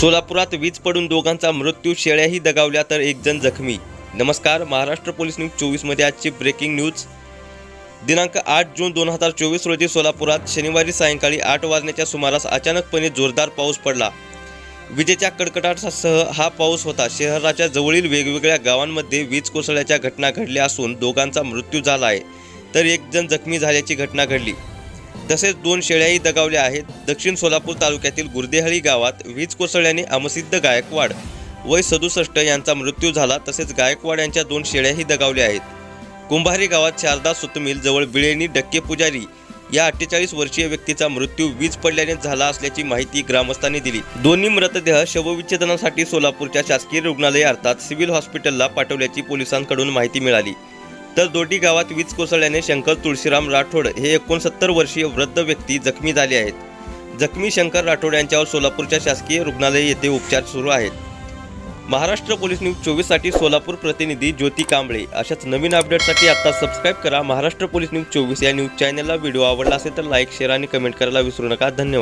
सोलापुरात वीज पडून दोघांचा मृत्यू शेळ्याही दगावल्या तर एक जण जखमी. नमस्कार महाराष्ट्र पोलीस न्यूज चोवीसमध्ये आजची ब्रेकिंग न्यूज. दिनांक आठ जून दोन हजार चोवीस रोजी सोलापुरात शनिवारी सायंकाळी आठ वाजण्याच्या सुमारास अचानकपणे जोरदार पाऊस पडला. विजेच्या कडकडाटासह हा पाऊस होता. शहराच्या जवळील वेगवेगळ्या गावांमध्ये वीज कोसळल्याच्या घटना घडल्या असून दोघांचा मृत्यू झाला आहे. तर एक जण जखमी झाल्याची घटना घडली. तसेच दोन शेळ्याही दगावल्या आहेत. दक्षिण सोलापूर तालुक्यातील गुर्देहळी गावात वीज कोसळल्याने अमसिद्ध गायकवाड वय सदुसष्ट यांचा मृत्यू झाला. तसेच गायकवाड यांच्या दोन शेळ्याही दगावल्या आहेत. कुंभारी गावात शारदा सुतमिल जवळ बिळेनी डक्के पुजारी या अठ्ठेचाळीस वर्षीय व्यक्तीचा मृत्यू वीज पडल्याने झाला असल्याची माहिती ग्रामस्थांनी दिली. दोन्ही मृतदेह शवविच्छेदनासाठी सोलापूरच्या शासकीय रुग्णालय अर्थात सिव्हिल हॉस्पिटलला पाठवल्याची पोलिसांकडून माहिती मिळाली. तर दोडी गावात वीज कोसळल्याने शंकर तुळशीराम राठोड हे एकोणसत्तर वर्षीय वृद्ध व्यक्ती जखमी झाले आहेत. जखमी शंकर राठोड यांच्यावर सोलापूरच्या शासकीय रुग्णालय येथे उपचार सुरू आहेत. महाराष्ट्र पोलीस न्यूज चोवीससाठी सोलापूर प्रतिनिधी ज्योती कांबळे. अशाच नवीन अपडेटसाठी आत्ता सबस्क्राईब करा. महाराष्ट्र पोलीस न्यूज चोवीस या न्यूज चॅनलला व्हिडिओ आवडला असेल तर लाईक शेअर आणि कमेंट करायला विसरू नका. धन्यवाद.